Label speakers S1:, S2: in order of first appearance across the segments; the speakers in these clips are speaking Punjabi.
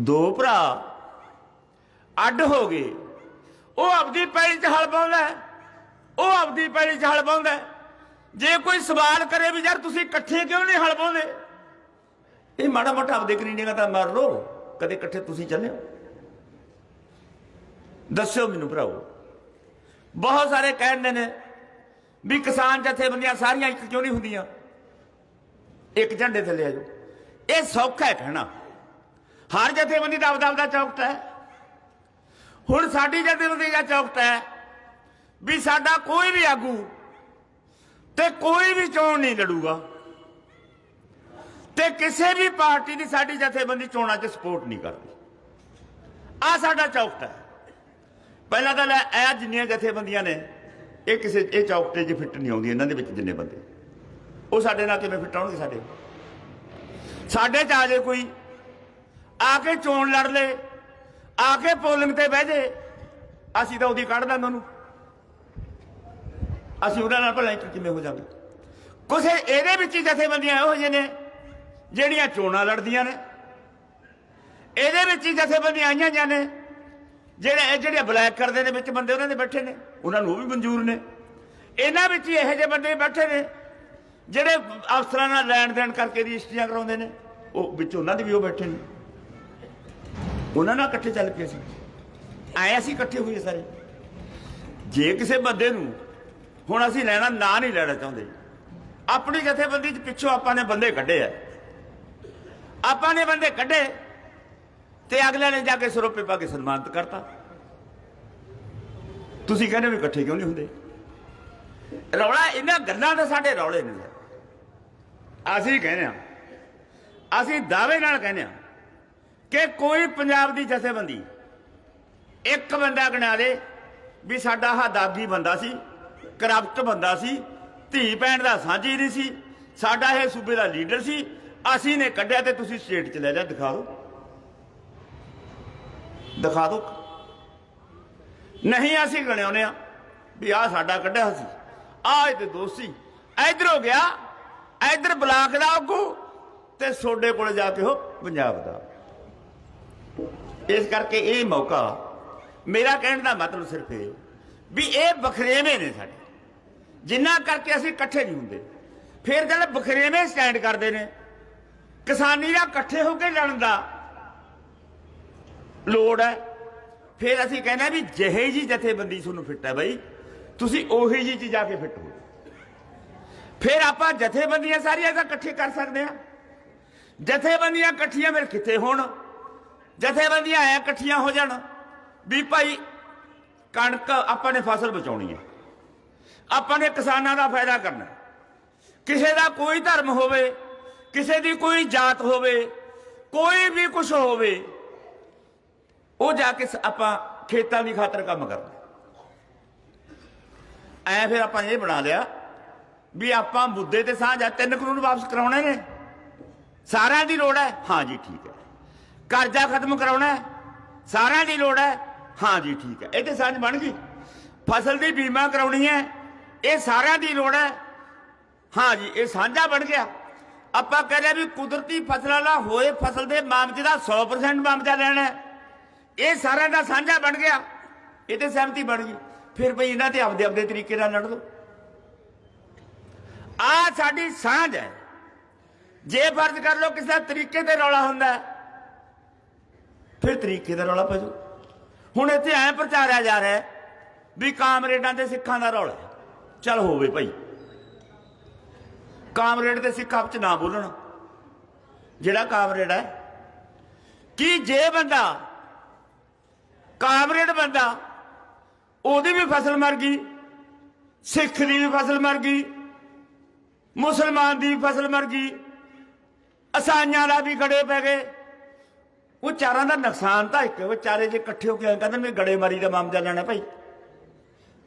S1: ਦੋ ਭਰਾ। ਅੱਡ ਹੋ ਗਏ। ਉਹ ਆਪਦੀ ਪੈਲੀ 'ਚ ਹਲ ਪਾਉਂਦਾ ਉਹ ਆਪਦੀ ਪੈਲੀ 'ਚ ਹਲ ਪਾਉਂਦਾ ਜੇ ਕੋਈ ਸਵਾਲ ਕਰੇ ਵੀ ਯਾਰ ਤੁਸੀਂ ਇਕੱਠੇ ਕਿਉਂ ਨਹੀਂ ਹਲ ਪਾਉਂਦੇ ਇਹ ਮਾੜਾ ਮੋਟਾ ਆਪਦੇ ਕਰੀਨੇਗਾ ਤਾਂ ਮਾਰ ਲੋ ਕਦੇ ਇਕੱਠੇ ਤੁਸੀਂ ਚੱਲੇ ਹੋ। ਦੱਸਿਓ ਮੈਨੂੰ ਭਰਾਓ। ਬਹੁਤ ਸਾਰੇ ਕਹਿੰਦੇ ਨੇ ਵੀ ਕਿਸਾਨ ਜਥੇਬੰਦੀਆਂ ਸਾਰੀਆਂ ਇੱਕ ਕਿਉਂ ਨਹੀਂ ਹੁੰਦੀਆਂ? ਇੱਕ ਝੰਡੇ ਥੱਲੇ ਆ ਜਾਓ। ਇਹ ਸੌਖਾ ਹੈ ਕਹਿਣਾ। ਹਰ ਜਥੇਬੰਦੀ ਦਾ ਆਪਦਾ ਆਪਦਾ ਚੌਕਟ ਹੈ। ਹੁਣ ਸਾਡੀ ਜਥੇਬੰਦੀ ਦਾ ਚੌਕਟ ਹੈ ਵੀ ਸਾਡਾ ਕੋਈ ਵੀ ਆਗੂ ਤੇ ਕੋਈ ਵੀ ਚੋਣ ਨਹੀਂ ਲੜੂਗਾ। ਤੇ ਕਿਸੇ ਵੀ ਪਾਰਟੀ ਦੀ ਸਾਡੀ ਜਥੇਬੰਦੀ ਚੋਣਾਂ 'ਚ ਸਪੋਰਟ ਨਹੀਂ ਕਰਦੀ। ਆ ਸਾਡਾ ਚੌਕਟ ਹੈ। ਪਹਿਲਾਂ ਤਾਂ ਲੈ, ਇਹ ਜਿੰਨੀਆਂ ਜਥੇਬੰਦੀਆਂ ਨੇ, ਇਹ ਕਿਸੇ, ਇਹ ਚੌਕਟੇ 'ਚ ਫਿੱਟ ਨਹੀਂ ਆਉਂਦੀ ਇਹਨਾਂ ਦੇ ਵਿੱਚ ਜਿੰਨੇ ਬੰਦੇ। ਉਹ ਸਾਡੇ ਨਾਲ ਕਿਵੇਂ ਫਿੱਟ ਆਉਣਗੇ ਸਾਡੇ? ਸਾਡੇ 'ਚ ਆ ਜੇ ਕੋਈ ਆ ਕੇ ਚੋਣ ਲੜ ਲੇ ਆ ਕੇ ਪੋਲਿੰਗ ਤੇ ਬਹਿ ਜੇ। ਅਸੀਂ ਤਾਂ ਉਹਦੀ ਕੱਢ ਦਾਂਗੇ ਉਹਨੂੰ। ਅਸੀਂ ਉਹਨਾਂ ਨਾਲ ਭਲਾ ਕਿਵੇਂ ਹੋ ਜਾਵੇ। ਕੁਛ ਇਹਦੇ ਵਿੱਚ ਹੀ ਜਥੇਬੰਦੀਆਂ ਇਹੋ ਜਿਹੇ ਨੇ, ਜਿਹੜੀਆਂ ਚੋਣਾਂ ਲੜਦੀਆਂ ਨੇ। ਇਹਦੇ ਵਿੱਚ ਹੀ ਜਥੇਬੰਦੀਆਂ ਆਈਆਂ ਜਾਂ ਨੇ, ਜਿਹੜੇ ਇਹ ਜਿਹੜੇ ਬਲੈਕ ਕਰਦੇ ਨੇ ਵਿੱਚ ਬੰਦੇ ਉਹਨਾਂ ਦੇ ਬੈਠੇ ਨੇ, ਉਹਨਾਂ ਨੂੰ ਉਹ ਵੀ ਮਨਜ਼ੂਰ ਨੇ। ਇਹਨਾਂ ਵਿੱਚ ਹੀ ਇਹੋ ਜਿਹੇ ਬੰਦੇ ਬੈਠੇ ਨੇ, ਜਿਹੜੇ ਅਫਸਰਾਂ ਨਾਲ ਲੈਣ ਦੇਣ ਕਰਕੇ ਰਜਿਸਟਰੀਆਂ ਕਰਾਉਂਦੇ ਨੇ, ਉਹ ਵਿੱਚ ਉਹਨਾਂ ਦੇ ਵੀ ਉਹ ਬੈਠੇ ਨੇ। ਉਹਨਾਂ ਨਾਲ ਇਕੱਠੇ ਚੱਲ ਪਏ ਸੀ ਆਏ ਅਸੀਂ ਇਕੱਠੇ ਹੋਏ ਸਾਰੇ। ਜੇ ਕਿਸੇ ਬੰਦੇ ਨੂੰ ਹੁਣ ਅਸੀਂ ਲੈਣਾ, ਨਾ ਨਹੀਂ ਲੈਣਾ ਚਾਹੁੰਦੇ। ਆਪਣੀ ਜਥੇਬੰਦੀ ਚ ਪਿੱਛੋਂ ਆਪਾਂ ਨੇ ਬੰਦੇ ਕੱਢੇ ਆ। ਆਪਾਂ ਨੇ ਬੰਦੇ ਕੱਢੇ ਤੇ ਅਗਲੇ ਨੇ ਜਾ ਕੇ ਸਰੋਪੇ ਪਾ ਕੇ ਸਨਮਾਨਿਤ ਕਰਤਾ। ਤੁਸੀਂ ਕਹਿੰਦੇ ਵੀ ਇਕੱਠੇ ਕਿਉਂ ਨਹੀਂ ਹੁੰਦੇ? ਰੌਲਾ ਇਹਨਾਂ ਗੱਲਾਂ ਦਾ ਸਾਡੇ ਰੌਲੇ ਨੇ ਅਸੀਂ ਕਹਿੰਦੇ ਆ, ਅਸੀਂ ਦਾਅਵੇ ਨਾਲ ਕਹਿੰਦੇ ਆ ਕਿ ਕੋਈ ਪੰਜਾਬ ਦੀ ਜਥੇਬੰਦੀ ਇੱਕ ਬੰਦਾ ਗਣਾ ਦੇ ਵੀ ਸਾਡਾ ਆਹ ਦਾਗੀ ਬੰਦਾ ਸੀ ਕਰਪਟ ਬੰਦਾ ਸੀ, ਧੀ ਭੈਣ ਦਾ ਸਾਂਝੀ ਨਹੀਂ ਸੀ, ਸਾਡਾ ਇਹ ਸੂਬੇ ਦਾ ਲੀਡਰ ਸੀ, ਅਸੀਂ ਨੇ ਕੱਢਿਆ ਤੇ ਤੁਸੀਂ ਸਟੇਟ ਚ ਲੈ ਜਾ, ਦਿਖਾ ਦਿਓ। ਦਿਖਾ ਦਿਓ। ਨਹੀਂ ਅਸੀਂ ਗਣਿਆਉਨੇ ਆ ਵੀ ਆ ਸਾਡਾ ਕੱਢਿਆ ਸੀ ਆ ਇਹਦੇ ਦੋਸਤੀ ਇਧਰ ਹੋ ਗਿਆ, ਇਧਰ ਬਲਾਕ ਦਾ ਆਗੂ ਤੇ ਸੋਡੇ ਕੋਲ ਜਾ ਕੇ ਹੋ ਪੰਜਾਬ ਦਾ ਇਸ ਕਰਕੇ ਇਹ ਮੌਕਾ ਮੇਰਾ ਕਹਿਣ ਦਾ ਮਤਲਬ ਸਿਰਫ ਇਹ ਵੀ ਇਹ ਬਖਰੇਵੇਂ ਨੇ ਸਾਡੇ। ਜਿੰਨਾ ਕਰਕੇ ਅਸੀਂ ਇਕੱਠੇ ਨਹੀਂ ਹੁੰਦੇ, ਫਿਰ ਜਦ ਬਖਰੇਵੇਂ ਸਟੈਂਡ ਕਰਦੇ ਨੇ, ਕਿਸਾਨੀ ਦਾ ਇਕੱਠੇ ਹੋ ਕੇ ਲੜਨ ਦਾ ਲੋੜ ਹੈ। ਫਿਰ ਅਸੀਂ ਕਹਿੰਦੇ ਵੀ ਜਿਹੇ ਜੀ ਜਥੇਬੰਦੀ ਤੁਹਾਨੂੰ ਫਿੱਟ ਹੈ ਬਾਈ, ਤੁਸੀਂ ਉਹੀ ਜੀ ਚ ਜਾ ਕੇ ਫਿੱਟ ਹੋ। ਫਿਰ ਆਪਾਂ ਜਥੇਬੰਦੀਆਂ ਸਾਰੀਆਂ ਇਕੱਠੇ ਕਰ ਸਕਦੇ ਆ ਜਥੇਬੰਦੀਆਂ ਇਕੱਠੀਆਂ ਫਿਰ ਕਿੱਥੇ ਹੋਣ? ਜਥੇਬੰਦੀਆਂ ਐ ਇਕੱਠੀਆਂ ਹੋ ਜਾਣ ਵੀ ਭਾਈ ਕਣਕ ਆਪਾਂ ਨੇ ਫਸਲ ਬਚਾਉਣੀ ਹੈ। ਆਪਾਂ ਨੇ ਕਿਸਾਨਾਂ ਦਾ ਫਾਇਦਾ ਕਰਨਾ ਕਿਸੇ ਦਾ ਕੋਈ ਧਰਮ ਹੋਵੇ, ਕਿਸੇ ਦੀ ਕੋਈ ਜਾਤ ਹੋਵੇ, ਕੋਈ ਵੀ ਕੁਝ ਹੋਵੇ, ਉਹ ਜਾ ਕੇ ਆਪਾਂ ਖੇਤਾਂ ਦੀ ਖਾਤਰ ਕੰਮ ਕਰਨਾ ਐ ਫਿਰ ਆਪਾਂ ਇਹ ਬਣਾ ਲਿਆ ਵੀ ਆਪਾਂ ਮੁੱਦੇ ਤੇ ਸਾਂਝ ਤਿੰਨ ਕਾਨੂੰਨ ਵਾਪਸ ਕਰਾਉਣੇ ਨੇ। ਸਾਰਿਆਂ ਦੀ ਲੋੜ ਹੈ। ਹਾਂ ਜੀ, ਠੀਕ ਹੈ। ਕਰਜ਼ਾ ਖਤਮ ਕਰਾਉਣਾ ਹੈ ਸਾਰਿਆਂ ਦੀ ਲੋੜ ਹੈ। ਹਾਂ ਜੀ ਠੀਕ ਹੈ। ਇਹ ਤੇ ਸਾਂਝ ਬਣ ਗਈ। ਫਸਲ ਦੀ ਬੀਮਾ ਕਰਾਉਣੀ ਹੈ ਇਹ ਸਾਰਿਆਂ ਦੀ ਲੋੜ ਹੈ। ਹਾਂ ਜੀ ਇਹ ਸਾਂਝਾ ਬਣ ਗਿਆ। ਆਪਾਂ ਕਹਿੰਦੇ ਵੀ ਕੁਦਰਤੀ ਫਸਲਾਂ ਨਾਲ ਹੋਏ ਫਸਲ ਦੇ ਮਾਮਲੇ ਦਾ 100% ਮਾਮਲਾ ਲੈਣਾ ਇਹ ਸਾਰਿਆਂ ਦਾ ਸਾਂਝਾ ਬਣ ਗਿਆ। ਇਹ ਤੇ ਸਹਿਮਤੀ ਬਣ ਗਈ। ਫਿਰ ਭਈ ਇਹਨਾਂ ਤੇ ਆਪਦੇ ਆਪਦੇ ਤਰੀਕੇ ਨਾਲ ਲੜ ਲਓ। ਆ ਸਾਡੀ ਸਾਂਝ ਹੈ। ਜੇ ਫਰਜ਼ ਕਰ ਲਓ ਕਿਸੇ ਤਰੀਕੇ ਤੇ ਰੌਲਾ ਹੁੰਦਾ ਹੈ, ਫਿਰ ਤਰੀਕੇ ਦਾ ਰੌਲਾ ਪੈ ਜਾਊ ਹੁਣ ਇੱਥੇ ਐ ਪ੍ਰਚਾਰਿਆ ਜਾ ਰਿਹਾ ਵੀ ਕਾਮਰੇਡਾਂ ਤੇ ਸਿੱਖਾਂ ਦਾ ਰੌਲਾ ਚੱਲ ਹੋਵੇ ਭਾਈ। ਕਾਮਰੇਡ ਤੇ ਸਿੱਖ ਆਪ ਚ ਨਾ ਬੋਲਣ। ਜਿਹੜਾ ਕਾਮਰੇਡ ਹੈ, ਕਿ ਜੇ ਬੰਦਾ ਕਾਮਰੇਡ ਬੰਦਾ, ਉਹਦੀ ਵੀ ਫਸਲ ਮਰ ਗਈ, ਸਿੱਖ ਦੀ ਵੀ ਫਸਲ ਮਰ ਗਈ, ਮੁਸਲਮਾਨ ਦੀ ਵੀ ਫਸਲ ਮਰ ਗਈ, ਅਸਾਈਆਂ ਦਾ ਵੀ ਗੜੇ ਪੈ ਗਏ ਉਹ ਚਾਰਾਂ ਦਾ ਨੁਕਸਾਨ ਤਾਂ ਇੱਕ ਹੈ, ਚਾਰੇ ਜੇ ਇਕੱਠੇ ਹੋ ਕੇ ਐਂ ਕਹਿੰਦੇ ਨੇ ਵੀ ਗੜੇ ਦਾ ਮਾਮਲਾ ਲੈਣਾ ਭਾਈ।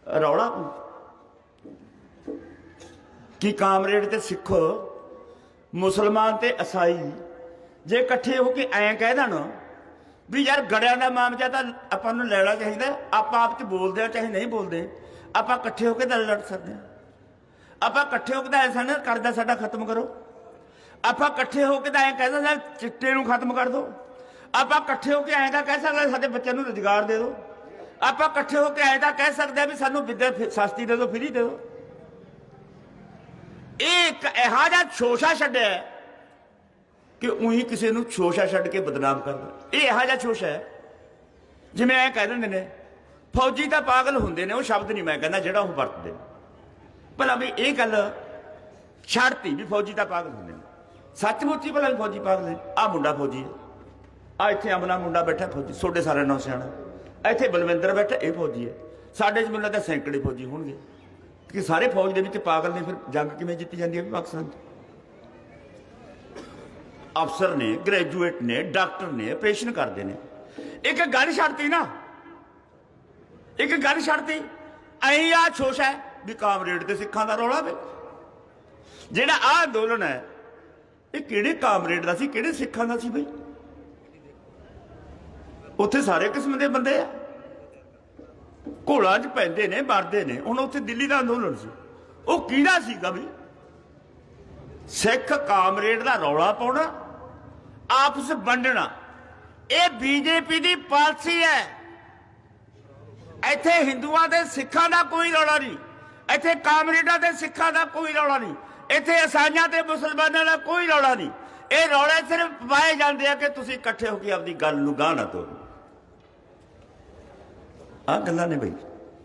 S1: ਰੌਲਾ ਪਊ। ਕਿ ਕਾਮਰੇਡ ਤੇ ਸਿੱਖ ਮੁਸਲਮਾਨ ਤੇ ਈਸਾਈ ਜੇ ਇਕੱਠੇ ਹੋ ਕੇ ਐਂ ਕਹਿ ਦੇਣ ਵੀ ਯਾਰ ਗੜਿਆਂ ਦਾ ਮਾਮਲਾ ਤਾਂ ਆਪਾਂ ਨੂੰ ਲੈਣਾ ਚਾਹੀਦਾ ਆਪਾਂ ਆਪ ਚ ਬੋਲਦੇ ਆ ਚਾਹੇ ਨਹੀਂ ਬੋਲਦੇ ਆਪਾਂ ਇਕੱਠੇ ਹੋ ਕੇ ਤਾਂ ਲੜ ਸਕਦੇ ਆ ਆਪਾਂ ਇਕੱਠੇ ਹੋ ਕੇ ਤਾਂ ਐਸਾ ਨਾ ਕਰਦਾ ਸਾਡਾ ਖਤਮ ਕਰੋ। ਆਪਾਂ ਇਕੱਠੇ ਹੋ ਕੇ ਤਾਂ ਐਂ ਕਹਿੰਦੇ ਸਰ ਚਿੱਟੇ ਨੂੰ ਖਤਮ ਕਰ ਦਿਓ। ਆਪਾਂ ਇਕੱਠੇ ਹੋ ਕੇ ਆਏ ਤਾਂ ਕਹਿ ਸਕਦੇ ਸਾਡੇ ਬੱਚਿਆਂ ਨੂੰ ਰੁਜ਼ਗਾਰ ਦੇ ਦਿਓ। ਆਪਾਂ ਇਕੱਠੇ ਹੋ ਕੇ ਆਏ ਤਾਂ ਕਹਿ ਸਕਦੇ ਆ ਵੀ ਸਾਨੂੰ ਵਿੱਦਿਆ ਫਿ- ਸਸਤੀ ਦੇ ਦਿਓ ਫ੍ਰੀ ਦੇ ਦਿਓ। ਇਹ ਇੱਕ ਇਹੋ ਜਿਹਾ ਛੋਸ਼ਾ ਛੱਡਿਆ ਕਿ ਉਹੀ ਕਿਸੇ ਨੂੰ ਛੋਸ਼ਾ ਛੱਡ ਕੇ ਬਦਨਾਮ ਕਰਦਾ ਇਹ ਇਹੋ ਜਿਹਾ ਸ਼ੋਸ਼ਾ ਹੈ। ਜਿਵੇਂ ਐ ਕਹਿ ਦਿੰਦੇ ਨੇ, ਫੌਜੀ ਤਾਂ ਪਾਗਲ ਹੁੰਦੇ ਨੇ, ਉਹ ਸ਼ਬਦ ਨਹੀਂ ਮੈਂ ਕਹਿੰਦਾ ਜਿਹੜਾ ਉਹ ਵਰਤਦੇ ਨੇ। ਭਲਾ ਵੀ ਇਹ ਗੱਲ ਛੱਡਤੀ ਵੀ ਫੌਜੀ ਤਾਂ ਪਾਗਲ ਹੁੰਦੇ ਨੇ। ਸੱਚਮੁੱਚ ਹੀ ਭਲਾ ਵੀ ਫੌਜੀ ਪਾਗਲ ਨੇ। ਆ ਮੁੰਡਾ ਫੌਜੀ ਹੈ। ਆ ਇੱਥੇ ਅਮਨਾ ਮੁੰਡਾ ਬੈਠਾ ਫੌਜੀ ਛੋਡੇ ਸਾਰਿਆਂ ਨਾਲ ਸਿਆਣਾ। ਇੱਥੇ ਬਲਵਿੰਦਰ ਬੈਠਾ, ਇਹ ਫੌਜੀ ਹੈ। ਸਾਡੇ ਚ ਮੈਨੂੰ ਲੱਗਦਾ ਸੈਂਕੜੇ ਫੌਜੀ ਹੋਣਗੇ। ਕਿ ਸਾਰੇ ਫੌਜ ਦੇ ਵਿੱਚ ਪਾਗਲ ਨੇ, ਫਿਰ ਜੰਗ ਕਿਵੇਂ ਜਿੱਤੀ ਜਾਂਦੀ ਹੈ ਵੀ ਪਾਕਿਸਤਾਨ 'ਚ? ਅਫਸਰ ਨੇ, ਗ੍ਰੈਜੂਏਟ ਨੇ, ਡਾਕਟਰ ਨੇ, ਆਪਰੇਸ਼ਨ ਕਰਦੇ ਨੇ। ਇੱਕ ਗੱਲ ਛੱਡਤੀ ਨਾ। ਇੱਕ ਗੱਲ ਛੱਡਤੀ। ਐਂ ਆ ਛੋਸ਼ ਹੈ ਵੀ ਕਾਮਰੇਡ ਤੇ ਸਿੱਖਾਂ ਦਾ ਰੌਲਾ ਵੇ। ਜਿਹੜਾ ਆ ਅੰਦੋਲਨ ਹੈ, ਇਹ ਕਿਹੜੇ ਕਾਮਰੇਡ ਦਾ ਸੀ, ਕਿਹੜੇ ਸਿੱਖਾਂ ਦਾ ਸੀ ਬਈ? ਉੱਥੇ ਸਾਰੇ ਕਿਸਮ ਦੇ ਬੰਦੇ ਆ। ਘੋੜਾਂ 'ਚ ਪੈਂਦੇ ਨੇ ਮਰਦੇ ਨੇ। ਹੁਣ ਉੱਥੇ ਦਿੱਲੀ ਦਾ ਅੰਦੋਲਨ ਸੀ। ਉਹ ਕਿਹੜਾ ਸੀਗਾ ਵੀ? ਸਿੱਖ ਕਾਮਰੇਡ ਦਾ ਰੌਲਾ ਪਾਉਣਾ, ਆਪਸ ਵੰਡਣਾ। ਇਹ ਬੀਜੇਪੀ ਦੀ ਪਾਲਿਸੀ ਹੈ। ਇੱਥੇ ਹਿੰਦੂਆਂ ਤੇ ਸਿੱਖਾਂ ਦਾ ਕੋਈ ਰੌਲਾ ਨਹੀਂ। ਇੱਥੇ ਕਾਮਰੇਡਾਂ ਤੇ ਸਿੱਖਾਂ ਦਾ ਕੋਈ ਰੌਲਾ ਨਹੀਂ। ਇੱਥੇ ਇਸਾਈਆਂ ਤੇ ਮੁਸਲਮਾਨਾਂ ਦਾ ਕੋਈ ਰੌਲਾ ਨਹੀਂ। ਇਹ ਰੌਲੇ ਸਿਰਫ ਪਾਏ ਜਾਂਦੇ ਆ ਕਿ ਤੁਸੀਂ ਇਕੱਠੇ ਹੋ ਕੇ ਆਪਦੀ ਗੱਲ ਨੂੰ ਗਾਹ ਨਾ ਤੋੜੋ ਆ ਗੱਲਾਂ ਨੇ ਬਈ।